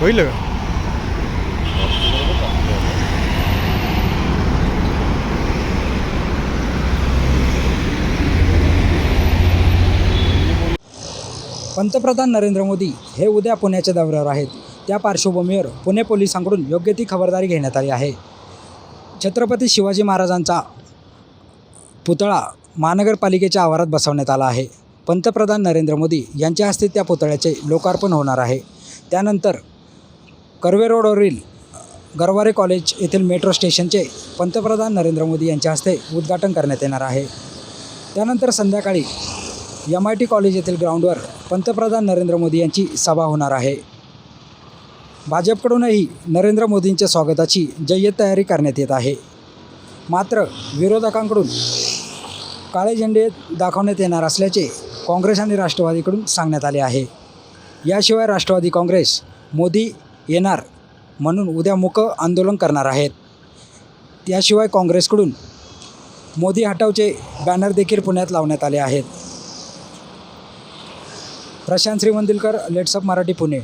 होईल का? पंतप्रधान नरेंद्र मोदी हे उद्या पुण्याच्या दौऱ्यावर आहेत. त्या पार्श्वभूमीवर पुणे पोलिसांकडून योग्य ती खबरदारी घेण्यात आली आहे. छत्रपती शिवाजी महाराजांचा पुतळा महानगरपालिकेच्या आवारात बसवण्यात आला आहे. पंतप्रधान नरेंद्र मोदी यांच्या हस्ते त्या पुतळ्याचे लोकार्पण होणार आहे. त्यानंतर कर्वे रोडवरील गरवारे कॉलेज येथील मेट्रो स्टेशनचे पंतप्रधान नरेंद्र मोदी यांच्या हस्ते उद्घाटन करण्यात येणार आहे. त्यानंतर संध्याकाळी एम आय टी कॉलेज येथील ग्राउंडवर पंतप्रधान नरेंद्र मोदी यांची सभा होणार आहे. भाजपकडूनही नरेंद्र मोदींच्या स्वागताची जय्यत तयारी करण्यात येत आहे. मात्र विरोधकांकडून काळे झेंडे दाखवण्यात येणार असल्याचे काँग्रेस आणि राष्ट्रवादीकडून सांगण्यात आले आहे. याशिवाय राष्ट्रवादी काँग्रेस मोदी येणार म्हणून उद्या मुक आंदोलन करणार आहेत. त्याशिवाय काँग्रेसकडून मोदी हटावचे बॅनर देखील पुण्यात लावण्यात आले आहेत. प्रशांत श्रीमंदिलकर लेट्सअप मराठी पुणे.